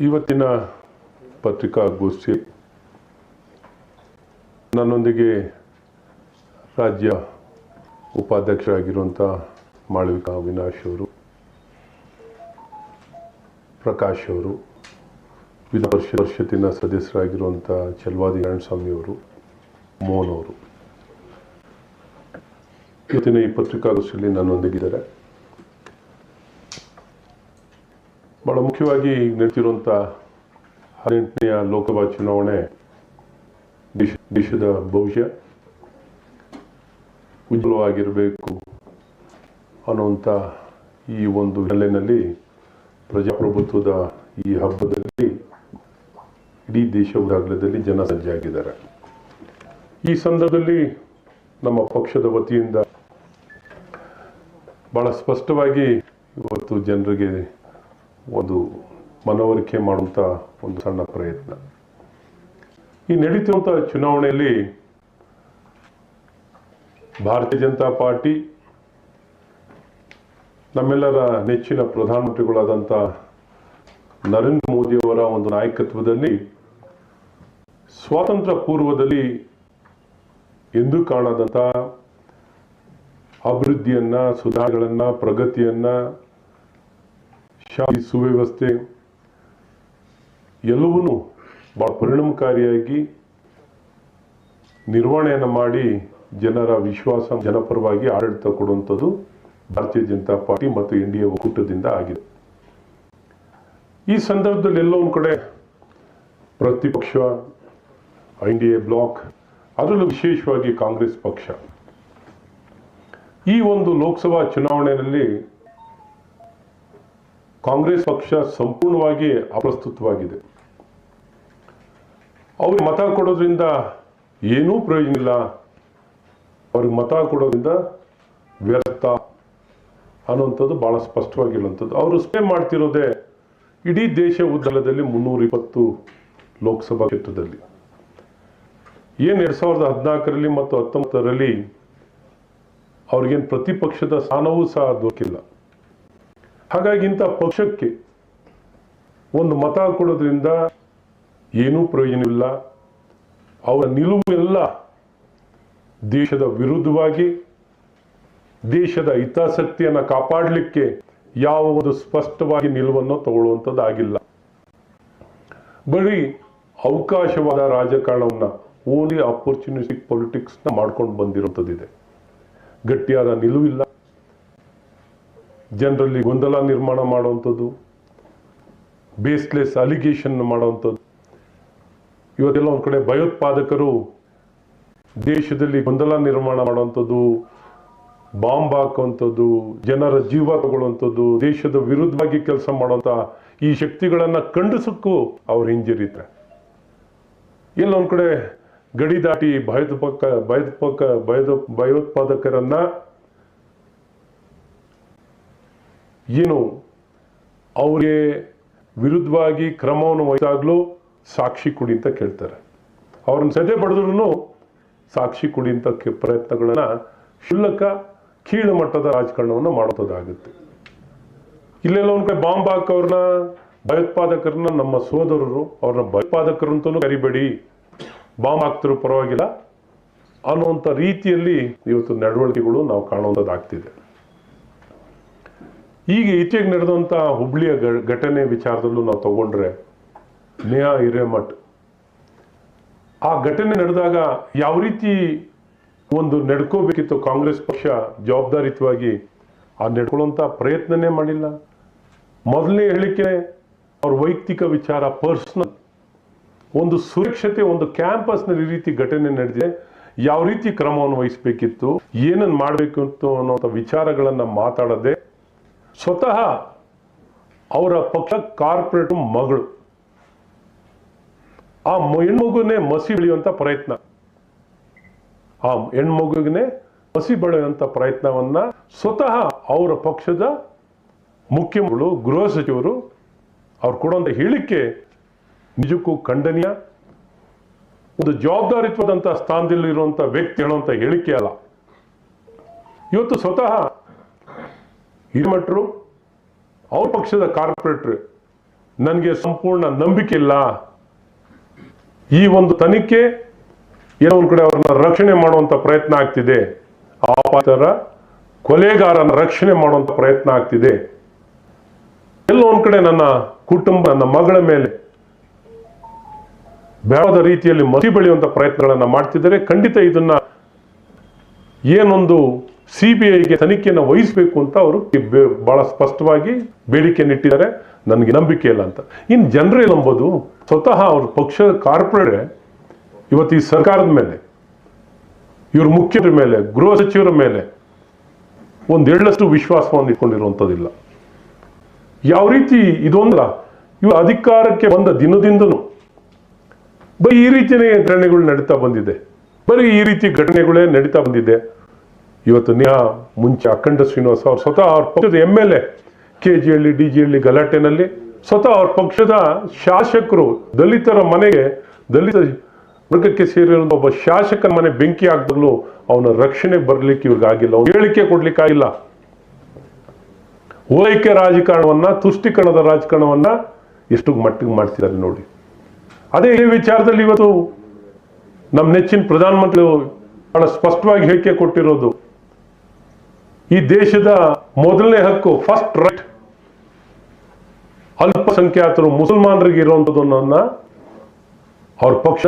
ಇವತ್ತಿನ ಪತ್ರಿಕಾಗೋಷ್ಠಿ ನನ್ನೊಂದಿಗೆ ರಾಜ್ಯ ಉಪಾಧ್ಯಕ್ಷರಾಗಿರುವಂಥ ಮಾಳವಿಕಾ ಅವಿನಾಶ್ ಅವರು, ಪ್ರಕಾಶ್ ಅವರು ವಿಧಾನ ವರ್ಷ ಪರಿಷತ್ತಿನ ಸದಸ್ಯರಾಗಿರುವಂಥ ಚಲ್ವಾದಿ ಅವರು, ಮೋಹನ್ ಅವರು. ಇವತ್ತಿನ ಈ ಪತ್ರಿಕಾಗೋಷ್ಠಿಯಲ್ಲಿ ನನ್ನೊಂದಿಗಿದ್ದಾರೆ. ಬಹಳ ಮುಖ್ಯವಾಗಿ ಈಗ ನಡೀತಿರುವಂಥ ಹದಿನೆಂಟನೆಯ ಲೋಕಸಭಾ ಚುನಾವಣೆ ದೇಶ ದೇಶದ ಭವಿಷ್ಯ ಉಜ್ವಲವಾಗಿರಬೇಕು ಅನ್ನುವಂಥ ಈ ಒಂದು ಹಿನ್ನೆಲೆಯಲ್ಲಿ ಪ್ರಜಾಪ್ರಭುತ್ವದ ಈ ಹಬ್ಬದಲ್ಲಿ ಇಡೀ ದೇಶ ಉದಾಗಲದಲ್ಲಿ ಜನ ಸಜ್ಜಾಗಿದ್ದಾರೆ. ಈ ಸಂದರ್ಭದಲ್ಲಿ ನಮ್ಮ ಪಕ್ಷದ ವತಿಯಿಂದ ಬಹಳ ಸ್ಪಷ್ಟವಾಗಿ ಇವತ್ತು ಜನರಿಗೆ ಒಂದು ಮನವರಿಕೆ ಮಾಡುವಂಥ ಒಂದು ಸಣ್ಣ ಪ್ರಯತ್ನ. ಈ ನಡೀತಿರುವಂಥ ಚುನಾವಣೆಯಲ್ಲಿ ಭಾರತೀಯ ಜನತಾ ಪಾರ್ಟಿ ನಮ್ಮೆಲ್ಲರ ನೆಚ್ಚಿನ ಪ್ರಧಾನಮಂತ್ರಿಗಳಾದಂಥ ನರೇಂದ್ರ ಮೋದಿಯವರ ಒಂದು ನಾಯಕತ್ವದಲ್ಲಿ ಸ್ವಾತಂತ್ರ್ಯ ಪೂರ್ವದಲ್ಲಿ ಎಂದೂ ಕಾಣದಂಥ ಅಭಿವೃದ್ಧಿಯನ್ನ, ಸುಧಾರಣೆಗಳನ್ನ, ಪ್ರಗತಿಯನ್ನ ಶಾಂತಿ ಸುವ್ಯವಸ್ಥೆ ಎಲ್ಲವನ್ನೂ ಬಹಳ ಪರಿಣಾಮಕಾರಿಯಾಗಿ ನಿರ್ವಹಣೆಯನ್ನು ಮಾಡಿ ಜನರ ವಿಶ್ವಾಸ, ಜನಪರವಾಗಿ ಆಡಳಿತ ಕೊಡುವಂಥದ್ದು ಭಾರತೀಯ ಜನತಾ ಪಾರ್ಟಿ ಮತ್ತು ಇಂಡಿಯಾ ಒಕ್ಕೂಟದಿಂದ ಆಗಿದೆ. ಈ ಸಂದರ್ಭದಲ್ಲಿ ಎಲ್ಲೋ ಒಂದು ಕಡೆ ಪ್ರತಿಪಕ್ಷ, ಎನ್ ಡಿ ಎ ಬ್ಲಾಕ್, ಅದರಲ್ಲೂ ವಿಶೇಷವಾಗಿ ಕಾಂಗ್ರೆಸ್ ಪಕ್ಷ. ಈ ಒಂದು ಲೋಕಸಭಾ ಚುನಾವಣೆಯಲ್ಲಿ ಕಾಂಗ್ರೆಸ್ ಪಕ್ಷ ಸಂಪೂರ್ಣವಾಗಿ ಅಪ್ರಸ್ತುತವಾಗಿದೆ. ಅವ್ರಿಗೆ ಮತ ಕೊಡೋದ್ರಿಂದ ಏನೂ ಪ್ರಯೋಜನ ಇಲ್ಲ. ಅವ್ರಿಗೆ ಮತ ಕೊಡೋದ್ರಿಂದ ವ್ಯರ್ಥ ಅನ್ನುವಂಥದ್ದು ಬಹಳ ಸ್ಪಷ್ಟವಾಗಿರುವಂಥದ್ದು. ಅವರು ಸ್ಪೇ ಮಾಡ್ತಿರೋದೆ ಇಡೀ ದೇಶ ಉದ್ದಲದಲ್ಲಿ ಮುನ್ನೂರ ಇಪ್ಪತ್ತು ಲೋಕಸಭಾ ಕ್ಷೇತ್ರದಲ್ಲಿ. ಏನು ಎರಡು ಸಾವಿರದ ಹದಿನಾಲ್ಕರಲ್ಲಿ ಮತ್ತು ಹತ್ತೊಂಬತ್ತರಲ್ಲಿ ಅವ್ರಿಗೇನು ಪ್ರತಿಪಕ್ಷದ ಸ್ಥಾನವೂ ಸಹ ದೊರಕಿಲ್ಲ. ಹಾಗಾಗಿ ಇಂಥ ಪಕ್ಷಕ್ಕೆ ಒಂದು ಮತ ಕೊಡೋದ್ರಿಂದ ಏನೂ ಪ್ರಯೋಜನವಿಲ್ಲ. ಅವರ ನಿಲುವು ಎಲ್ಲ ದೇಶದ ವಿರುದ್ಧವಾಗಿ, ದೇಶದ ಹಿತಾಸಕ್ತಿಯನ್ನು ಕಾಪಾಡಲಿಕ್ಕೆ ಯಾವ ಒಂದು ಸ್ಪಷ್ಟವಾಗಿ ನಿಲುವನ್ನು ತಗೊಳ್ಳುವಂಥದ್ದು ಆಗಿಲ್ಲ ಬರೀ ಅವಕಾಶವಾದ ರಾಜಕಾರಣವನ್ನು ಓನ್ಲಿ ಅಪರ್ಚುನಿಸ್ಟಿಕ್ ಪೊಲಿಟಿಕ್ಸ್ನ ಮಾಡ್ಕೊಂಡು ಬಂದಿರುವಂಥದ್ದಿದೆ. ಗಟ್ಟಿಯಾದ ನಿಲುವಿಲ್ಲ. ಜನರಲ್ಲಿ ಗೊಂದಲ ನಿರ್ಮಾಣ ಮಾಡುವಂಥದ್ದು ಬೇಸ್ಲೆಸ್ ಅಲಿಗೇಷನ್ ಮಾಡುವಂಥದ್ದು. ಇವತ್ತೆಲ್ಲ ಒಂದು ಕಡೆ ಭಯೋತ್ಪಾದಕರು ದೇಶದಲ್ಲಿ ಗೊಂದಲ ನಿರ್ಮಾಣ ಮಾಡುವಂಥದ್ದು, ಬಾಂಬ್ ಹಾಕುವಂಥದ್ದು, ಜನರ ಜೀವ ತಗೊಳ್ಳುವಂಥದ್ದು, ದೇಶದ ವಿರುದ್ಧವಾಗಿ ಕೆಲಸ ಮಾಡುವಂಥ ಈ ಶಕ್ತಿಗಳನ್ನ ಖಂಡಿಸಕ್ಕೂ ಅವ್ರು ಹಿಂಜರಿತಾರೆ. ಎಲ್ಲ ಒಂದು ಕಡೆ ಗಡಿ ದಾಟಿ ಭಯೋತ್ಪಾದಕ ಭಯೋತ್ಪಾದಕ, ಭಯೋತ್ಪಾದಕರನ್ನ ಏನು? ಅವರಿಗೆ ವಿರುದ್ಧವಾಗಿ ಕ್ರಮವನ್ನು ವಹಿಸಾಗಲೂ ಸಾಕ್ಷಿ ಕುಡಿ ಅಂತ ಕೇಳ್ತಾರೆ. ಅವ್ರನ್ನ ಸದೆ ಪಡೆದ್ರೂ ಸಾಕ್ಷಿ ಕುಡಿ ಅಂತ ಪ್ರಯತ್ನಗಳನ್ನು ಕ್ಷುಲ್ಲಕ ಕೀಳು ಮಟ್ಟದ ರಾಜಕಾರಣವನ್ನು ಮಾಡೋದಾಗುತ್ತೆ ಇಲ್ಲೆಲ್ಲ ಒಂದು ಕಡೆ ಬಾಂಬ್ ಹಾಕೋರ್ನ ಭಯೋತ್ಪಾದಕರನ್ನ ನಮ್ಮ ಸೋದರರು, ಅವ್ರನ್ನ ಭಯೋತ್ಪಾದಕರು ಅಂತಲೂ ಕರಿಬೇಡಿ. ಬಾಂಬ್ ಹಾಕ್ತಿರೋ ಪರವಾಗಿಲ್ಲ ಅನ್ನುವಂಥ ರೀತಿಯಲ್ಲಿ ಇವತ್ತು ನಡವಳಿಕೆಗಳು ನಾವು ಕಾಣುವಂಥದ್ದಾಗ್ತಿದೆ ಈಗ ಈಚೆಗೆ ನಡೆದಂಥ ಹುಬ್ಳಿಯ ಘಟನೆ ವಿಚಾರದಲ್ಲೂ ನಾವು ತಗೊಂಡ್ರೆ ನೇಹಾ ಹಿರೇಮಠ್. ಆ ಘಟನೆ ನಡೆದಾಗ ಯಾವ ರೀತಿ ಒಂದು ನಡ್ಕೋಬೇಕಿತ್ತು ಕಾಂಗ್ರೆಸ್ ಪಕ್ಷ ಜವಾಬ್ದಾರಿತವಾಗಿ, ಆ ನಡ್ಕೊಳ್ಳುವಂಥ ಪ್ರಯತ್ನನೇ ಮಾಡಿಲ್ಲ. ಮೊದಲನೇ ಹೇಳಿಕೆ ಅವ್ರ ವೈಯಕ್ತಿಕ ವಿಚಾರ, ಪರ್ಸನಲ್. ಒಂದು ಸುರಕ್ಷತೆ, ಒಂದು ಕ್ಯಾಂಪಸ್ನಲ್ಲಿ ಈ ರೀತಿ ಘಟನೆ ನಡೆದಿದೆ. ಯಾವ ರೀತಿ ಕ್ರಮವನ್ನು ವಹಿಸಬೇಕಿತ್ತು ಏನನ್ನು ಮಾಡಬೇಕಿತ್ತು ಅನ್ನೋಂಥ ವಿಚಾರಗಳನ್ನ ಮಾತಾಡದೆ ಸ್ವತಃ ಅವರ ಪಕ್ಷ ಕಾರ್ಪೊರೇಟ್ ಮಗಳು. ಆ ಹೆಣ್ಮಗುನೇ ಮಸಿ ಬೆಳೆಯುವಂತ ಪ್ರಯತ್ನ. ಆ ಹೆಣ್ಮಗುವಿಗೆ ಮಸಿ ಬೆಳೆಯುವಂತ ಪ್ರಯತ್ನವನ್ನ ಸ್ವತಃ ಅವರ ಪಕ್ಷದ ಮುಖ್ಯಮಂತ್ರಿಗಳು, ಗೃಹ ಸಚಿವರು ಅವ್ರು ಕೊಡುವಂತ ಹೇಳಿಕೆ ನಿಜಕ್ಕೂ ಖಂಡನೀಯ. ಒಂದು ಜವಾಬ್ದಾರಿತ್ವದಂಥ ಸ್ಥಾನದಲ್ಲಿರುವಂಥ ವ್ಯಕ್ತಿ ಹೇಳುವಂತ ಹೇಳಿಕೆ ಅಲ್ಲ. ಇವತ್ತು ಸ್ವತಃ ಹಿರಿಮಠರು ಅವ್ರ ಪಕ್ಷದ ಕಾರ್ಪೊರೇಟ್ರು, ನನಗೆ ಸಂಪೂರ್ಣ ನಂಬಿಕೆ ಇಲ್ಲ. ಈ ಒಂದು ತನಿಖೆ ಏನೋ ಒಂದು ಕಡೆ ಅವ್ರನ್ನ ರಕ್ಷಣೆ ಮಾಡುವಂತ ಪ್ರಯತ್ನ ಆಗ್ತಿದೆ. ಆಪಾತರ ಕೊಲೆಗಾರನ ರಕ್ಷಣೆ ಮಾಡುವಂತ ಪ್ರಯತ್ನ ಆಗ್ತಿದೆ. ಎಲ್ಲೋ ಒಂದ್ ಕಡೆ ನನ್ನ ಕುಟುಂಬ, ನನ್ನ ಮಗಳ ಮೇಲೆ ಬೇಡದ ರೀತಿಯಲ್ಲಿ ಮಸಿ ಬೆಳೆಯುವಂಥ ಪ್ರಯತ್ನಗಳನ್ನ ಮಾಡ್ತಿದ್ದಾರೆ. ಖಂಡಿತ ಇದನ್ನ ಏನೊಂದು ಸಿ ಬಿ ಐಗೆ ತನಿಖೆಯನ್ನು ವಹಿಸಬೇಕು ಅಂತ ಅವರು ಬಹಳ ಸ್ಪಷ್ಟವಾಗಿ ಬೇಡಿಕೆಯನ್ನಿಟ್ಟಿದ್ದಾರೆ. ನನಗೆ ನಂಬಿಕೆ ಇಲ್ಲ ಅಂತ. ಇನ್ನು ಜನರೇ ನಂಬೋದು, ಸ್ವತಃ ಅವ್ರ ಪಕ್ಷದ ಕಾರ್ಪೊರೇಟ್ ಇವತ್ತು ಈ ಸರ್ಕಾರದ ಮೇಲೆ, ಇವ್ರ ಮುಖ್ಯರ ಮೇಲೆ, ಗೃಹ ಸಚಿವರ ಮೇಲೆ ಒಂದೆರಡಷ್ಟು ಎಳ್ಳಷ್ಟು ವಿಶ್ವಾಸವನ್ನು ಇಟ್ಕೊಂಡಿರುವಂಥದ್ದಿಲ್ಲ. ಯಾವ ರೀತಿ ಇದೊಂದಲ್ಲ ಇವರು ಅಧಿಕಾರಕ್ಕೆ ಬಂದ ದಿನದಿಂದನು ಬರೀ ಈ ರೀತಿಯೇ ಘಟನೆಗಳು ನಡೀತಾ ಬಂದಿದೆ. ಬರೀ ಈ ರೀತಿ ಘಟನೆಗಳೇ ನಡೀತಾ ಬಂದಿದೆ. ಇವತ್ತು ನೇಹ ಮುಂಚೆ ಅಖಂಡ ಶ್ರೀನಿವಾಸ ಅವ್ರು ಸ್ವತಃ ಅವ್ರ ಪಕ್ಷದ M L A K G Halli D G Halli ಗಲಾಟೆನಲ್ಲಿ ಸ್ವತಃ ಅವ್ರ ಪಕ್ಷದ ಶಾಸಕರು ದಲಿತರ ಮನೆಗೆ ದಲಿತ ವರ್ಗಕ್ಕೆ ಸೇರಿರುವಂತ ಒಬ್ಬ ಶಾಸಕನ ಮನೆ ಬೆಂಕಿ ಹಾಕಿದಾಗಲೂ ಅವನ ರಕ್ಷಣೆ ಬರ್ಲಿಕ್ಕೆ ಇವ್ರಿಗೆ ಆಗಿಲ್ಲ. ಅವ್ನು ಹೇಳಿಕೆ ಕೊಡ್ಲಿಕ್ಕೆ ಆಗಿಲ್ಲ. ಓಲೈಕೆ ರಾಜಕಾರಣವನ್ನ, ತುಷ್ಟೀಕರಣದ ರಾಜಕಾರಣವನ್ನ ಎಷ್ಟು ಮಟ್ಟಿಗೆ ಮಾಡ್ತಿದ್ದಾರೆ ನೋಡಿ. ಅದೇ ಈ ವಿಚಾರದಲ್ಲಿ ಇವತ್ತು ನಮ್ಮ ನೆಚ್ಚಿನ ಪ್ರಧಾನಮಂತ್ರಿ ಬಹಳ ಸ್ಪಷ್ಟವಾಗಿ ಹೇಳಿಕೆ ಕೊಟ್ಟಿರೋದು ಈ ದೇಶದ ಮೊದಲನೇ ಹಕ್ಕು ಫಸ್ಟ್ ರೈಟ್ ಅಲ್ಪಸಂಖ್ಯಾತರು ಮುಸಲ್ಮಾನರಿಗೆ ಇರುವಂಥದ್ದನ್ನ ಅವ್ರ ಪಕ್ಷ.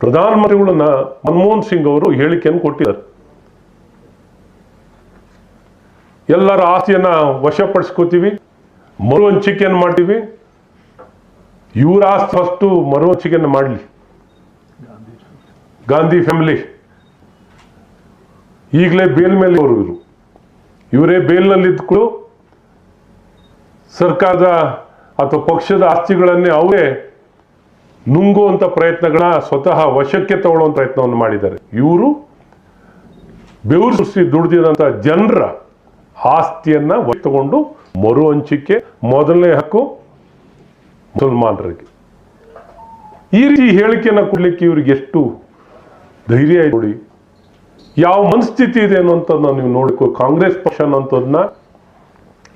ಪ್ರಧಾನಮಂತ್ರಿಗಳನ್ನ ಮನಮೋಹನ್ ಸಿಂಗ್ ಅವರು ಹೇಳಿಕೆಯನ್ನು ಕೊಟ್ಟಿದ್ದಾರೆ. ಎಲ್ಲರ ಆಸ್ತಿಯನ್ನ ವಶಪಡಿಸ್ಕೋತೀವಿ ಮರು ಹಂಚಿಕೆಯನ್ನು ಮಾಡ್ತೀವಿ. ಇವರ ಆಸ್ತಿ ಫಸ್ಟು ಮರು ಹಂಚಿಕೆಯನ್ನು ಮಾಡಲಿ. ಗಾಂಧಿ ಫ್ಯಾಮಿಲಿ ಈಗಲೇ ಬೇಲ್ ಮೇಲೆ ಅವರು ಇವರು. ಇವರೇ ಬೇಲ್ನಲ್ಲಿ ಇದ್ಕೊಂಡು ಸರ್ಕಾರದ ಅಥವಾ ಪಕ್ಷದ ಆಸ್ತಿಗಳನ್ನೇ ಅವರೇ ನುಂಗುವಂತ ಪ್ರಯತ್ನಗಳ ಸ್ವತಃ ವಶಕ್ಕೆ ತಗೊಳ್ಳುವಂತ ಪ್ರಯತ್ನವನ್ನು ಮಾಡಿದ್ದಾರೆ. ಇವರು ಬೆವರು ಸುರಿಸಿ ದುಡ್ದಿದಂತ ಜನರ ಆಸ್ತಿಯನ್ನ ತಗೊಂಡು ಮರು ಹಂಚಿಕೆ, ಮೊದಲನೇ ಹಕ್ಕು ಮುಸಲ್ಮಾನರಿಗೆ. ಈ ರೀತಿ ಹೇಳಿಕೆಯನ್ನ ಕೊಡ್ಲಿಕ್ಕೆ ಇವ್ರಿಗೆ ಎಷ್ಟು ಧೈರ್ಯ ನೋಡಿ. ಯಾವ ಮನಸ್ಥಿತಿ ಇದೆ ಅನ್ನೋಂಥದ್ದನ್ನ ನೀವು ನೋಡ್ಕೋ ಕಾಂಗ್ರೆಸ್ ಪಕ್ಷ ಅನ್ನೋಂಥದ್ದನ್ನ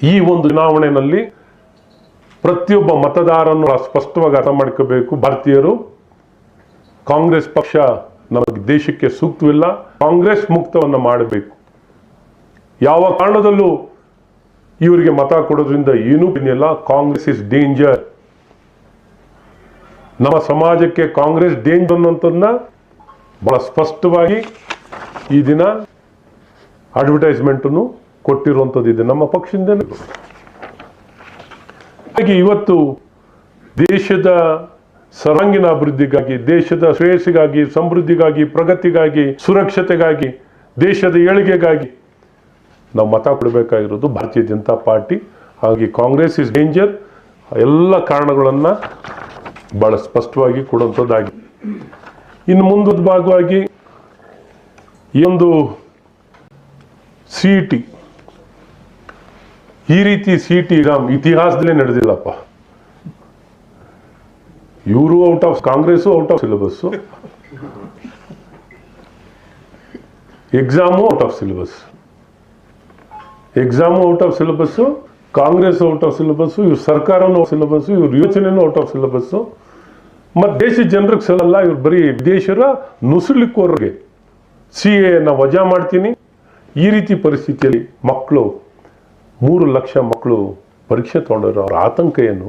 ಈ ಒಂದು ಚುನಾವಣೆಯಲ್ಲಿ ಪ್ರತಿಯೊಬ್ಬ ಮತದಾರನ್ನು ಸ್ಪಷ್ಟವಾಗಿ ಅರ್ಥ ಮಾಡ್ಕೋಬೇಕು. ಭಾರತೀಯರು, ಕಾಂಗ್ರೆಸ್ ಪಕ್ಷ ನಮಗೆ ದೇಶಕ್ಕೆ ಸೂಕ್ತವಿಲ್ಲ. ಕಾಂಗ್ರೆಸ್ ಮುಕ್ತವನ್ನ ಮಾಡಬೇಕು. ಯಾವ ಕಾರಣದಲ್ಲೂ ಇವರಿಗೆ ಮತ ಕೊಡೋದ್ರಿಂದ ಏನೂ ಇಲ್ಲ. ಕಾಂಗ್ರೆಸ್ ಇಸ್ ಡೇಂಜರ್ ನಮ್ಮ ಸಮಾಜಕ್ಕೆ ಕಾಂಗ್ರೆಸ್ ಡೇಂಜರ್ ಅನ್ನೋಂಥದ್ದನ್ನ ಬಹಳ ಸ್ಪಷ್ಟವಾಗಿ ಈ ದಿನ ಅಡ್ವರ್ಟೈಸ್ಮೆಂಟನ್ನು ಕೊಟ್ಟಿರುವಂಥದ್ದು ಇದೆ ನಮ್ಮ ಪಕ್ಷದಿಂದ ಹಾಗೆ ಇವತ್ತು ದೇಶದ ಸರ್ವಾಂಗೀಣ ಅಭಿವೃದ್ಧಿಗಾಗಿ, ದೇಶದ ಶ್ರೇಯಸ್ಸಿಗಾಗಿ, ಸಮೃದ್ಧಿಗಾಗಿ, ಪ್ರಗತಿಗಾಗಿ, ಸುರಕ್ಷತೆಗಾಗಿ, ದೇಶದ ಏಳಿಗೆಗಾಗಿ ನಾವು ಮತ ಕೊಡಬೇಕಾಗಿರೋದು ಭಾರತೀಯ ಜನತಾ ಪಾರ್ಟಿ ಹಾಗೆ ಕಾಂಗ್ರೆಸ್ ಇಸ್ ಡೇಂಜರ್ ಎಲ್ಲ ಕಾರಣಗಳನ್ನು ಭಾಳ ಸ್ಪಷ್ಟವಾಗಿ ಕೊಡುವಂಥದ್ದಾಗಿದೆ ಇನ್ನು ಮುಂದದ ಭಾಗವಾಗಿ ಈ ಒಂದು ಸಿ ಟಿ ಈ ರೀತಿ ಸಿ ಟಿ ಇತಿಹಾಸದಲ್ಲಿ ನಡೆದಿಲ್ಲಪ್ಪ. ಇವರು out of Congress out of syllabus exam out of syllabus exam out of syllabus Congress out of syllabus ಇವ್ರ ಸರ್ಕಾರನೂ ಸಿಲೆಬಸ್ಸು ಇವ್ರ ಯೋಚನೆನೂ ಔಟ್ ಆಫ್ ಸಿಲೆಬಸ್ಸು ಮತ್ತು ದೇಶದ ಜನರಿಗೆ ಸಲಲ್ಲ ಇವ್ರು ಬರೀ ವಿದೇಶರ ನುಸುಳಿಕೋರ್ಗೆ ಸಿ ಎನ ವಜಾ ಮಾಡ್ತೀನಿ. ಈ ರೀತಿ ಪರಿಸ್ಥಿತಿಯಲ್ಲಿ ಮಕ್ಕಳು, ಮೂರು ಲಕ್ಷ ಮಕ್ಕಳು ಪರೀಕ್ಷೆ ತೊಗೊಂಡಿರೋ ಅವರ ಆತಂಕ ಏನು?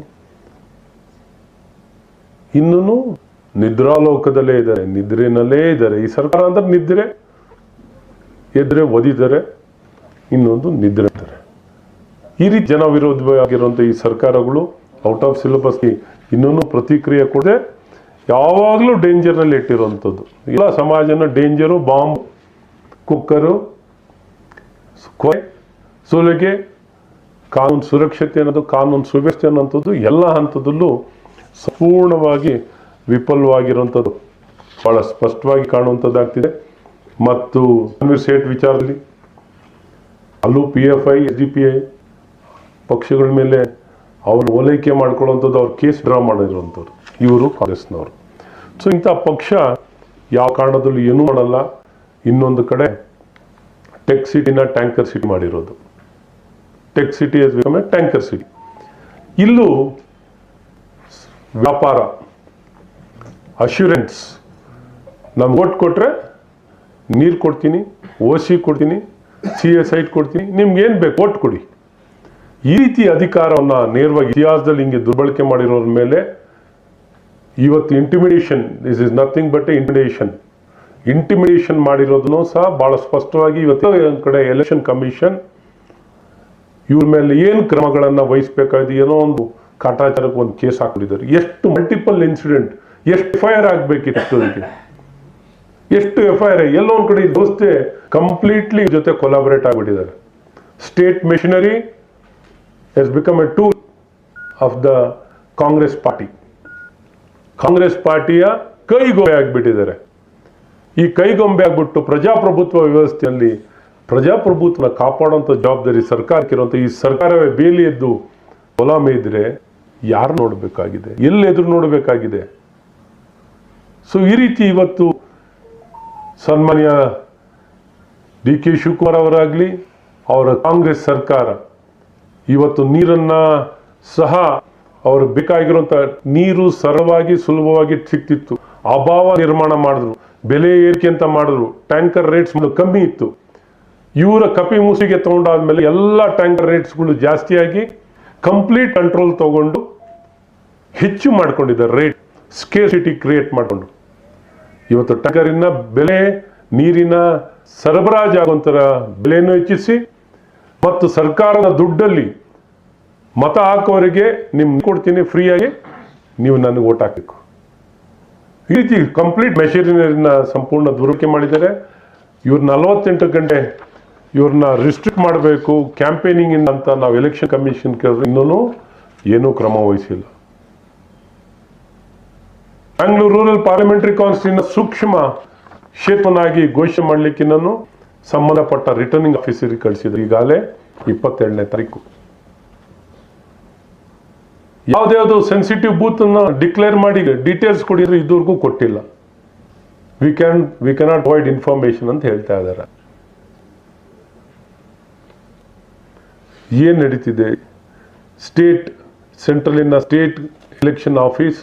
ಇನ್ನೂ ನಿದ್ರಾಲೋಕದಲ್ಲೇ ಇದ್ದಾರೆ, ನಿದ್ರೆನಲ್ಲೇ ಇದ್ದಾರೆ. ಈ ಸರ್ಕಾರ ಅಂದ್ರೆ ನಿದ್ರೆ, ಎದ್ರೆ ಒದಿದರೆ ಇನ್ನೊಂದು ನಿದ್ರೆ ಇದ್ದಾರೆ. ಈ ರೀತಿ ಜನ ವಿರೋಧವಾಗಿರುವಂಥ ಈ ಸರ್ಕಾರಗಳು, ಔಟ್ ಆಫ್ ಸಿಲೆಬಸ್ಗೆ ಇನ್ನೂ ಪ್ರತಿಕ್ರಿಯೆ ಕೊಡದೆ ಯಾವಾಗಲೂ ಡೇಂಜರ್ನಲ್ಲಿ ಇಟ್ಟಿರುವಂಥದ್ದು. ಎಲ್ಲ ಸಮಾಜನ ಡೇಂಜರು ಬಾಂಬ್ ಕುಕ್ಕರು ಕೊಲೆ ಸುಲಿಗೆ, ಕಾನೂನು ಸುರಕ್ಷತೆ ಅನ್ನೋದು, ಕಾನೂನು ಸುವ್ಯವಸ್ಥೆ ಅನ್ನೋಂಥದ್ದು, ಎಲ್ಲ ಹಂತದಲ್ಲೂ ಸಂಪೂರ್ಣವಾಗಿ ವಿಫಲವಾಗಿರುವಂಥದ್ದು. ಬಹಳ ಸ್ಪಷ್ಟವಾಗಿ ಕಾಣುವಂಥದ್ದಾಗ್ತಿದೆ. ಮತ್ತು ಕಾಂಗ್ರೆಸ್ ಸೇಠ್ ವಿಚಾರದಲ್ಲಿ ಅಲ್ಲೂ P F I S D P I ಪಕ್ಷಗಳ ಮೇಲೆ ಅವ್ರ ಓಲೈಕೆ ಮಾಡ್ಕೊಳ್ಳುವಂಥದ್ದು, ಅವ್ರ ಕೇಸ್ ಡ್ರಾ ಮಾಡಿರುವಂಥವ್ರು. ಇವರು ಕಾಂಗ್ರೆಸ್ನವರು. ಸೊ ಇಂಥ ಪಕ್ಷ ಯಾವ ಕಾರಣದಲ್ಲೂ ಏನೂ ಮಾಡಲ್ಲ. ಇನ್ನೊಂದು ಕಡೆ ಟೆಕ್ ಸಿಟಿನ ಟ್ಯಾಂಕರ್ ಸಿಟಿ ಮಾಡಿರೋದು. Tech city as become a tanker city ಇಲ್ಲೂ ವ್ಯಾಪಾರ ಅಶ್ಯೂರೆನ್ಸ್ ನಮ್ಗೆ ಓಟ್ ಕೊಟ್ಟರೆ ನೀರು ಕೊಡ್ತೀನಿ ಓ ಸಿ ಕೊಡ್ತೀನಿ ಸಿ ಎಸ್ ಐಟ್ ಕೊಡ್ತೀನಿ ನಿಮ್ಗೇನು ಬೇಕು ಓಟ್ ಕೊಡಿ. ಈ ರೀತಿ ಅಧಿಕಾರವನ್ನು ನೇರವಾಗಿ ಇತಿಹಾಸದಲ್ಲಿ ಹಿಂಗೆ ದುರ್ಬಳಕೆ ಮಾಡಿರೋರ ಮೇಲೆ ಇವತ್ತು intimidation this is nothing but intimidation intimidation ಮಾಡಿರೋದನ್ನು ಸಹ ಬಹಳ ಸ್ಪಷ್ಟವಾಗಿ ಇವತ್ತು ಒಂದು ಕಡೆ ಎಲೆಕ್ಷನ್ ಕಮಿಷನ್ ಇವ್ರ ಮೇಲೆ ಏನು ಕ್ರಮಗಳನ್ನು ವಹಿಸಬೇಕಾಗಿದೆ ಏನೋ ಒಂದು ಕಾಟಾಚಾರಕ್ಕೆ ಒಂದು ಕೇಸ್ ಹಾಕೊಂಡಿದ್ದಾರೆ ಎಷ್ಟು ಮಲ್ಟಿಪಲ್ ಇನ್ಸಿಡೆಂಟ್ ಎಷ್ಟು ಎಫ್ ಐ ಆರ್ ಆಗಬೇಕಿತ್ತು ಎಷ್ಟು ಎಫ್ ಐ ಆರ್ ಎಲ್ಲೋ ಒಂದು ಕಡೆ ದೋಸ್ತೆ ಕಂಪ್ಲೀಟ್ಲಿ ಜೊತೆ collaborate ಆಗಿಬಿಟ್ಟಿದ್ದಾರೆ. State machinery as become a tool of the Congress party Congress ಪಾರ್ಟಿಯ ಕೈಗೊಂಬೆ ಆಗಿಬಿಟ್ಟಿದ್ದಾರೆ. ಈ ಕೈಗೊಂಬೆ ಆಗ್ಬಿಟ್ಟು ಪ್ರಜಾಪ್ರಭುತ್ವ ವ್ಯವಸ್ಥೆಯಲ್ಲಿ ಪ್ರಜಾಪ್ರಭುತ್ವನ ಕಾಪಾಡುವಂಥ ಜವಾಬ್ದಾರಿ ಸರ್ಕಾರಕ್ಕಿರುವಂಥ ಈ ಸರ್ಕಾರವೇ ಬೇಲಿ ಎದ್ದು ಗುಲಾಮಿ ಇದ್ರೆ ಯಾರು ನೋಡಬೇಕಾಗಿದೆ? ಎಲ್ಲಿ ಎದುರು ನೋಡಬೇಕಾಗಿದೆ? ಸೊ ಈ ರೀತಿ ಇವತ್ತು ಸನ್ಮಾನ್ಯ ಡಿ ಕೆ ಶಿವಕುಮಾರ್ ಅವರಾಗಲಿ, ಅವರ ಕಾಂಗ್ರೆಸ್ ಸರ್ಕಾರ ಇವತ್ತು ನೀರನ್ನ ಸಹ ಅವರು ಬೇಕಾಗಿರುವಂತ ನೀರು ಸರಳವಾಗಿ, ಸುಲಭವಾಗಿ ಸಿಕ್ತಿತ್ತು ಅಭಾವ ನಿರ್ಮಾಣ ಮಾಡಿದ್ರು. ಬೆಲೆ ಏರಿಕೆ ಅಂತ ಮಾಡಿದ್ರು. ಟ್ಯಾಂಕರ್ ರೇಟ್ಸ್ ಕಮ್ಮಿ ಇತ್ತು. ಇವರ ಕಪಿ ಮೂಸಿಗೆ ತಗೊಂಡಾದ್ಮೇಲೆ ಎಲ್ಲ ಟ್ಯಾಂಕರ್ ರೇಟ್ಸ್ಗಳು ಜಾಸ್ತಿಯಾಗಿ ಕಂಪ್ಲೀಟ್ ಕಂಟ್ರೋಲ್ ತಗೊಂಡು ಹೆಚ್ಚು ಮಾಡ್ಕೊಂಡಿದ್ದಾರೆ ರೇಟ್ ಸ್ಕೇಸಿಟಿ ಕ್ರಿಯೇಟ್ ಮಾಡಿಕೊಂಡು. ಇವತ್ತು ಟ್ಯಾಂಕರಿನ ಬೆಲೆ, ನೀರಿನ ಸರಬರಾಜು ಆಗುವಂತರ ಬೆಲೆಯನ್ನು ಹೆಚ್ಚಿಸಿ, ಮತ್ತು ಸರ್ಕಾರದ ದುಡ್ಡಲ್ಲಿ ಮತ ಹಾಕೋರಿಗೆ ನಿಮ್ಗೆ ಕೊಡ್ತೀನಿ ಫ್ರೀಯಾಗಿ ನೀವು ನನಗೆ ಓಟ್ ಹಾಕಬೇಕು. ಈ ರೀತಿ ಕಂಪ್ಲೀಟ್ ಮೆಷಿನರಿನ ಸಂಪೂರ್ಣ ದುರ್ಬಳಕೆ ಮಾಡಿದ್ದಾರೆ. ಇವ್ರ ನಲವತ್ತೆಂಟು ಗಂಟೆ ಇವ್ರನ್ನ ರಿಸ್ಟ್ರಿಕ್ಟ್ ಮಾಡಬೇಕು ಕ್ಯಾಂಪೇನಿಂಗ್ ಅಂತ ನಾವು ಎಲೆಕ್ಷನ್ ಕಮಿಷನ್ ಕೇಳಿದ್ರೆ ಇನ್ನೂ ಏನೂ ಕ್ರಮ ವಹಿಸಿಲ್ಲ. ಬ್ಯಾಂಗ್ಳೂರು ರೂರಲ್ ಪಾರ್ಲಿಮೆಂಟರಿ ಕೌನ್ಸಿಲ್ನ ಸೂಕ್ಷ್ಮ ಕ್ಷೇತ್ರನಾಗಿ ಘೋಷಣೆ ಮಾಡಲಿಕ್ಕೆ ನಾನು ಸಂಬಂಧಪಟ್ಟ ರಿಟರ್ನಿಂಗ್ ಆಫೀಸರಿಗೆ ಕಳಿಸಿದ್ರು ಈಗಾಗಲೇ ಇಪ್ಪತ್ತೆರಡನೇ ತಾರೀಕು. ಯಾವ್ದ್ಯಾವ್ದು ಸೆನ್ಸಿಟಿವ್ ಬೂತ್ ಡಿಕ್ಲೇರ್ ಮಾಡಿ ಡೀಟೇಲ್ಸ್ ಕೊಡಿದ್ರೆ ಇದುವರೆಗೂ ಕೊಟ್ಟಿಲ್ಲ. We can we cannot avoid information ಅಂತ ಹೇಳ್ತಾ ಇದ್ದಾರೆ. ಏನ್ ನಡೀತಿದೆ? State central ಸೆಂಟ್ರಲಿನ state election office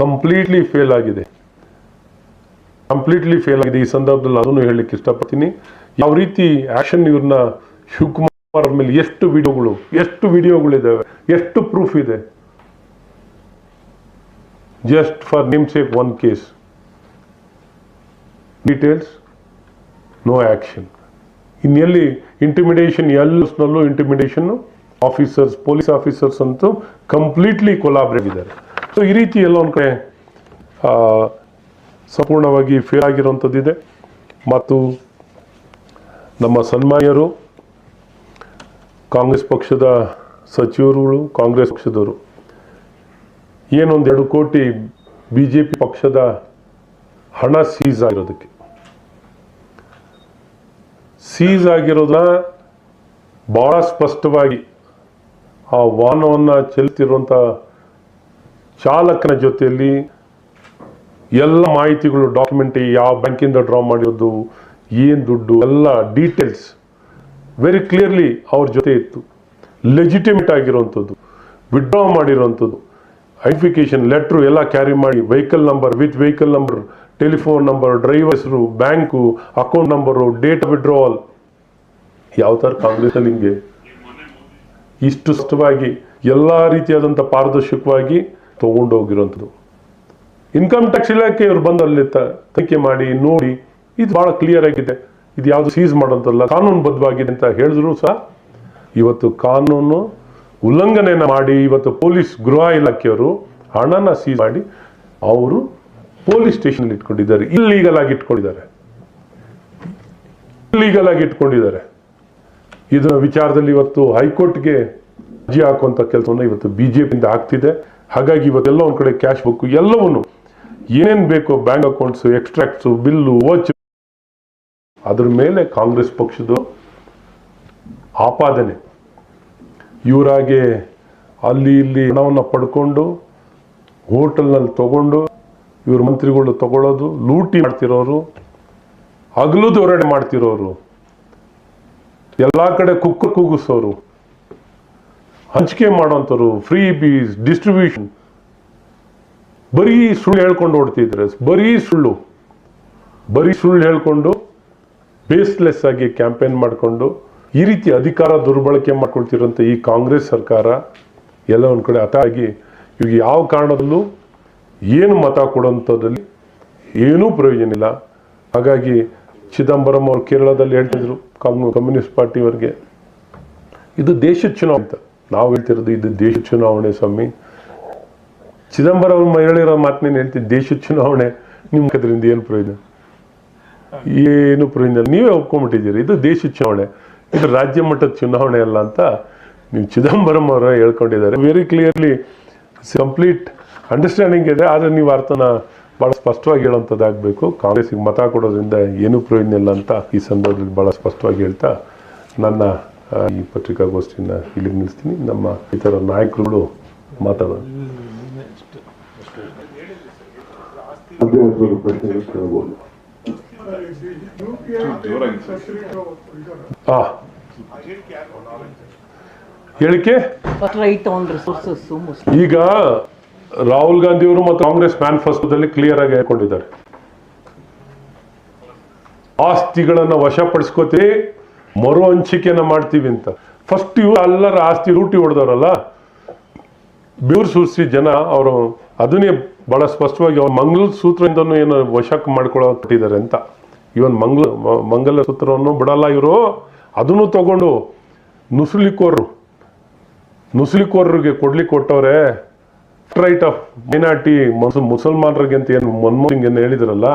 completely fail ಆಗಿದೆ. ಕಂಪ್ಲೀಟ್ಲಿ ಫೇಲ್ ಆಗಿದೆ. ಈ ಸಂದರ್ಭದಲ್ಲಿ ಅದನ್ನು ಹೇಳಲಿಕ್ಕೆ ಇಷ್ಟಪಡ್ತೀನಿ. ಯಾವ ರೀತಿ ಆಕ್ಷನ್ ಇವ್ರನ್ನ ಶಿವಕುಮಾರ್ ಅವ್ರ ಮೇಲೆ ಎಷ್ಟು ವಿಡಿಯೋಗಳು, ಎಷ್ಟು ವಿಡಿಯೋಗಳಿದ್ದಾವೆ ಎಷ್ಟು ಪ್ರೂಫ್ ಇದೆ? ಜಸ್ಟ್ ಫಾರ್ ನಿಮ್ sake one case details no action ಇನ್ನೆಲ್ಲಿ ಇಂಟಿಮಿಡೇಷನ್ ಎಲ್ಲಸ್ನಲ್ಲೂ ಇಂಟಿಮಿಡೇಷನ್ ಆಫೀಸರ್ಸ್ ಪೊಲೀಸ್ ಆಫೀಸರ್ಸ್ ಅಂತೂ ಕಂಪ್ಲೀಟ್ಲಿ ಕೊಲಾಬ್ರೇಟ್ ಇದ್ದಾರೆ ಸೊ ಈ ರೀತಿ ಎಲ್ಲ ಒಂದು ಕಡೆ ಸಂಪೂರ್ಣವಾಗಿ ಫೇಲ್ ಆಗಿರುವಂಥದ್ದಿದೆ ಮತ್ತು ನಮ್ಮ ಸನ್ಮಾನ್ಯರು ಕಾಂಗ್ರೆಸ್ ಪಕ್ಷದ ಸಚಿವರುಗಳು, ಕಾಂಗ್ರೆಸ್ ಪಕ್ಷದವರು. ಏನೊಂದು ಎರಡು ಕೋಟಿ ಬಿ ಜೆ ಪಿ ಪಕ್ಷದ ಹಣ ಸೀಸ್ ಆಗಿರೋದಕ್ಕೆ. ಸೀಸ್ ಆಗಿರೋದನ್ನ ಬಹಳ ಸ್ಪಷ್ಟವಾಗಿ ಆ ವಾಹನವನ್ನು ಚೆಲ್ತಿರುವಂಥ ಚಾಲಕನ ಜೊತೆಯಲ್ಲಿ ಎಲ್ಲ ಮಾಹಿತಿಗಳು ಡಾಕ್ಯುಮೆಂಟ್ ಯಾವ ಬ್ಯಾಂಕಿಂದ ಡ್ರಾ ಮಾಡಿರೋದು, ಏನು ದುಡ್ಡು, ಎಲ್ಲ ಡೀಟೇಲ್ಸ್ ವೆರಿ ಕ್ಲಿಯರ್ಲಿ ಅವ್ರ ಜೊತೆ ಇತ್ತು. ಲೆಜಿಟಿಮೇಟ್ ಆಗಿರುವಂಥದ್ದು. ವಿಡ್ರಾ ಮಾಡಿರುವಂಥದ್ದು. ಐಡೆಂಟಿಫಿಕೇಶನ್ ಲೆಟ್ರು ಎಲ್ಲ ಕ್ಯಾರಿ ಮಾಡಿ vehicle number with vehicle number telephone number ಡ್ರೈವರ್ಸ್ರು bank account number date withdrawal ಯಾವ ಥರ ಕಾಂಗ್ರೆಸಲ್ಲಿ ಹಿಂಗೆ ಇಷ್ಟು ಸ್ಪಷ್ಟವಾಗಿ, ಎಲ್ಲ ರೀತಿಯಾದಂಥ ಪಾರದರ್ಶಕವಾಗಿ ತಗೊಂಡೋಗಿರೋಂಥದ್ದು ಇನ್ಕಮ್ ಟ್ಯಾಕ್ಸ್ ಇಲಾಖೆ ಇವ್ರು ಬಂದು ಅಲ್ಲಿ ತನಿಖೆ ಮಾಡಿ, ನೋಡಿ, ಇದು ಭಾಳ ಕ್ಲಿಯರ್ ಆಗಿದೆ. ಇದು ಯಾವುದು ಸೀಸ್ ಮಾಡೋಂಥಲ್ಲ ಕಾನೂನುಬದ್ಧವಾಗಿದೆ ಅಂತ ಹೇಳಿದ್ರು ಸಹ. ಇವತ್ತು ಕಾನೂನು ಉಲ್ಲಂಘನೆಯನ್ನು ಮಾಡಿ, ಇವತ್ತು ಪೊಲೀಸ್ ಗೃಹ ಇಲಾಖೆಯವರು ಹಣನ ಸೀಸ್ ಮಾಡಿ ಅವರು ಪೊಲೀಸ್ ಸ್ಟೇಷನ್ ಇಟ್ಕೊಂಡಿದ್ದಾರೆ. ಇಲ್ಲೀಗಲ್ ಆಗಿ ಇಟ್ಕೊಂಡಿದ್ದಾರೆ. ಇಲ್ಲೀಗಲ್ ಆಗಿ ಇಟ್ಕೊಂಡಿದ್ದಾರೆ. ಇದರ ವಿಚಾರದಲ್ಲಿ ಇವತ್ತು ಹೈಕೋರ್ಟ್ಗೆ ಅರ್ಜಿ ಹಾಕುವಂತ ಕೆಲಸವನ್ನು ಇವತ್ತು ಬಿಜೆಪಿಯಿಂದ ಆಗ್ತಿದೆ. ಹಾಗಾಗಿ ಇವತ್ತೆಲ್ಲ ಒಂದ್ ಕಡೆ ಕ್ಯಾಶ್ ಬುಕ್ ಎಲ್ಲವನ್ನು ಏನೇನ್ ಬೇಕೋ bank accounts extracts bill watch ಅದ್ರ ಮೇಲೆ ಕಾಂಗ್ರೆಸ್ ಪಕ್ಷದ ಆಪಾದನೆ. ಇವರಾಗೆ ಅಲ್ಲಿ ಇಲ್ಲಿ ಹಣವನ್ನು ಪಡ್ಕೊಂಡು, ಹೋಟೆಲ್ನಲ್ಲಿ ತಗೊಂಡು, ಇವ್ರ ಮಂತ್ರಿಗಳು ತಗೊಳ್ಳೋದು ಲೂಟಿ ಮಾಡ್ತಿರೋರು, ಹಗಲು ದೊರಡೆ ಮಾಡ್ತಿರೋರು, ಎಲ್ಲ ಕಡೆ ಕುಕ್ಕ ಕೂಗಿಸೋರು, ಹಂಚಿಕೆ ಮಾಡೋಂಥವ್ರು ಫ್ರೀ ಬೀಸ್ ಡಿಸ್ಟ್ರಿಬ್ಯೂಷನ್. ಬರೀ ಸುಳ್ಳು ಹೇಳ್ಕೊಂಡು ಓಡ್ತಿದ್ರೆ, ಬರೀ ಸುಳ್ಳು ಬರೀ ಸುಳ್ಳು ಹೇಳ್ಕೊಂಡು ಬೇಸ್ಲೆಸ್ ಆಗಿ ಕ್ಯಾಂಪೇನ್ ಮಾಡಿಕೊಂಡು ಈ ರೀತಿ ಅಧಿಕಾರ ದುರ್ಬಳಕೆ ಮಾಡ್ಕೊಳ್ತಿರೋಂಥ ಈ ಕಾಂಗ್ರೆಸ್ ಸರ್ಕಾರ ಎಲ್ಲ ಒಂದು ಕಡೆ ಹಠ ಆಗಿ ಇವಾಗ ಯಾವ ಕಾರಣದಲ್ಲೂ ಏನು ಮತ ಕೊಡೋಂಥದ್ರಲ್ಲಿ ಏನೂ ಪ್ರಯೋಜನ ಇಲ್ಲ. ಹಾಗಾಗಿ ಚಿದಂಬರಂ ಅವರು ಕೇರಳದಲ್ಲಿ ಹೇಳ್ತಿದ್ರು, ಕಾಂಗ್, ಕಮ್ಯುನಿಸ್ಟ್ ಪಾರ್ಟಿಯವರಿಗೆ ಇದು ದೇಶದ ಚುನಾವಣೆ ಅಂತ. ನಾವು ಹೇಳ್ತಿರೋದು ಇದು ದೇಶ ಚುನಾವಣೆ ಸ್ವಾಮಿ. ಚಿದಂಬರಂ ಅವ್ರು ಹೇಳಿರೋ ಮಾತನ್ನೇನು ಹೇಳ್ತೀವಿ ದೇಶದ ಚುನಾವಣೆ ನಿಮ್ಗೆ ಅದರಿಂದ ಏನು ಪ್ರಯೋಜನ? ಏನು ಪ್ರಯೋಜನ. ನೀವೇ ಒಪ್ಕೊಂಡ್ಬಿಟ್ಟಿದ್ದೀರಿ ಇದು ದೇಶ ಚುನಾವಣೆ ಇದು ರಾಜ್ಯ ಮಟ್ಟದ ಚುನಾವಣೆ ಅಲ್ಲ ಅಂತ ನೀವು ಚಿದಂಬರಂ ಅವರ ಹೇಳ್ಕೊಂಡಿದ್ದಾರೆ ವೆರಿ ಕ್ಲಿಯರ್ಲಿ ಕಂಪ್ಲೀಟ್ ಅಂಡರ್ಸ್ಟ್ಯಾಂಡಿಂಗ್ ಇದೆ ಆದರೆ ನೀವು ಅರ್ಥನ ಭಾಳ ಸ್ಪಷ್ಟವಾಗಿ ಹೇಳುವಂಥದ್ದಾಗಬೇಕು ಕಾಂಗ್ರೆಸ್ಗೆ ಮತ ಕೊಡೋದ್ರಿಂದ ಏನೂ ಪ್ರಯೋಜನ ಇಲ್ಲ ಅಂತ ಈ ಸಂದರ್ಭದಲ್ಲಿ ಭಾಳ ಸ್ಪಷ್ಟವಾಗಿ ಹೇಳ್ತಾ ನನ್ನ ಈ ಪತ್ರಿಕಾಗೋಷ್ಠಿನ ಇಲ್ಲಿ ನಿಲ್ಲಿಸ್ತೀನಿ ನಮ್ಮ ಇತರ ನಾಯಕರುಗಳು ಮಾತಾಡೋದು ಪ್ರಶ್ನೆಗಳು ಕೇಳಬಹುದು ಹೇಳಿಕೆ? ಈಗ ರಾಹುಲ್ ಗಾಂಧಿ ಅವರು ಮತ್ತು ಕಾಂಗ್ರೆಸ್ ಮ್ಯಾನಿಫೆಸ್ಟೋದಲ್ಲಿ ಕ್ಲಿಯರ್ ಆಗಿ ಹೇಳ್ಕೊಂಡಿದ್ದಾರೆ. ಆಸ್ತಿಗಳನ್ನ ವಶಪಡಿಸ್ಕೋತೀವಿ ಮರು ಹಂಚಿಕೆನ ಮಾಡ್ತೀವಿ ಅಂತ. ಫಸ್ಟ್ ಇವು ಎಲ್ಲರ ಆಸ್ತಿ ರೂಟಿ ಹೊಡೆದವರಲ್ಲ? ಬೆವ್ರು ಸೂಸಿ ಜನ ಅವರು ಅದನ್ನೇ ಬಹಳ ಸ್ಪಷ್ಟವಾಗಿ ಅವ್ರು ಮಂಗಳೂರು ಸೂತ್ರದಿಂದನೂ ಏನು ವಶಕ್ಕೆ ಮಾಡ್ಕೊಳ್ಳೋಟ್ಟಿದ್ದಾರೆ ಅಂತ. ಇವನ್ ಮಂಗಲ ಮಂಗಲ ಸೂತ್ರವನ್ನು ಬಿಡಲ್ಲ ಇವರು. ಅದನ್ನು ತಗೊಂಡು ನುಸುಳಿಕೋರು ನುಸುಲಿಕೋರ್ರಿಗೆ ಕೊಡ್ಲಿಕ್ಕೆ ಕೊಟ್ಟವ್ರೆ. ರೈಟ್ ಆಫ್ ಮೈನಾರಿಟಿ ಮುಸಲ್ಮಾನರಿಗೆ ಅಂತ ಏನು ಮನಮೋಹನ್ ಸಿಂಗ್ ಹೇಳಿದ್ರಲ್ಲ,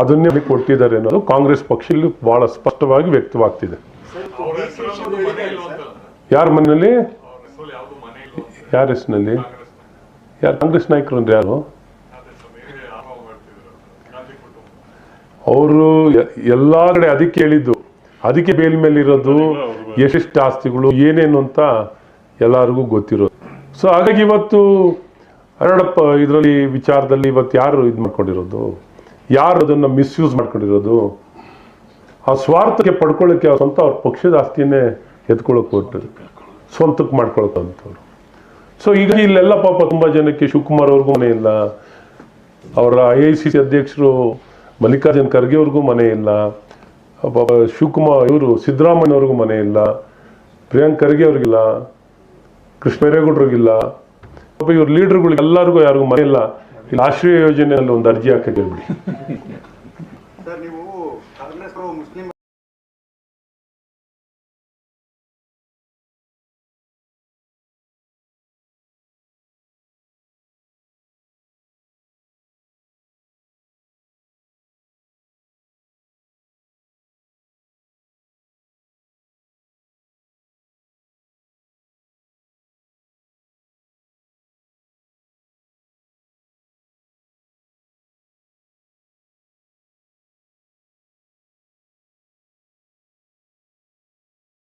ಅದನ್ನೇ ಕೊಟ್ಟಿದ್ದಾರೆ ಅನ್ನೋದು ಕಾಂಗ್ರೆಸ್ ಪಕ್ಷದಲ್ಲಿ ಬಹಳ ಸ್ಪಷ್ಟವಾಗಿ ವ್ಯಕ್ತವಾಗ್ತಿದೆ. ಯಾರ ಮನೆಯಲ್ಲಿ? ಯಾರ ಹೆಸರಿನಲ್ಲಿ? ಯಾರು ಕಾಂಗ್ರೆಸ್ ನಾಯಕರು ಅಂದ್ರೆ ಯಾರು? ಅವರು ಎಲ್ಲಾ ಕಡೆ ಅದಕ್ಕೆ ಹೇಳಿದ್ದು. ಅದಕ್ಕೆ ಬೇಲ್ ಮೇಲೆ ಇರೋದು ಎಷ್ಟೆಷ್ಟು ಆಸ್ತಿಗಳು ಏನೇನು ಅಂತ ಎಲ್ಲರಿಗೂ ಗೊತ್ತಿರೋದು. ಸೊ ಹಾಗಾಗಿ ಇವತ್ತು ಅರಡಪ್ಪ ಇದರಲ್ಲಿ ವಿಚಾರದಲ್ಲಿ ಇವತ್ತು ಯಾರು ಇದು ಮಾಡ್ಕೊಂಡಿರೋದು? ಯಾರು ಅದನ್ನ ಮಿಸ್ಯೂಸ್ ಮಾಡ್ಕೊಂಡಿರೋದು? ಆ ಸ್ವಾರ್ಥಕ್ಕೆ ಪಡ್ಕೊಳ್ಳೋಕೆ ಅವ್ರ ಸ್ವಂತ ಅವ್ರ ಪಕ್ಷದ ಆಸ್ತಿನೇ ಎತ್ಕೊಳ್ಳೋಕೆ ಹೊರಟಿದ್ರು. ಸ್ವಂತಕ್ಕೆ ಮಾಡ್ಕೊಳಕ್ಕಂಥವ್ರು ಸೊ ಈಗ ಇಲ್ಲೆಲ್ಲ ಪಾಪ ತುಂಬಾ ಜನಕ್ಕೆ ಶಿವಕುಮಾರ್ ಅವ್ರಿಗೂ ಮನೆ ಇಲ್ಲ. ಅವರ ಐ ಐ ಸಿ ಸಿ ಅಧ್ಯಕ್ಷರು ಮಲ್ಲಿಕಾರ್ಜುನ್ ಖರ್ಗೆ ಅವ್ರಿಗೂ ಮನೆ ಇಲ್ಲ ಶಿವಕುಮಾರ್ ಇವರು ಸಿದ್ದರಾಮಯ್ಯವ್ರಿಗೂ ಮನೆ ಇಲ್ಲ, ಪ್ರಿಯಾಂಕ್ ಖರ್ಗೆ ಅವ್ರಿಗಿಲ್ಲ, ಕೃಷ್ಣ ಬೈರೇಗೌಡರಿಗಿಲ್ಲ ಪಾಪ ಇವ್ರ ಲೀಡರ್ಗಳಿಗೆ ಎಲ್ಲರಿಗೂ ಯಾರಿಗೂ ಮನೆ ಇಲ್ಲ. ಇಲ್ಲಿ, ಆಶ್ರಯ ಯೋಜನೆಯಲ್ಲಿ ಒಂದು ಅರ್ಜಿ ಹಾಕಿ ಹೇಳ್ಬಿಡಿ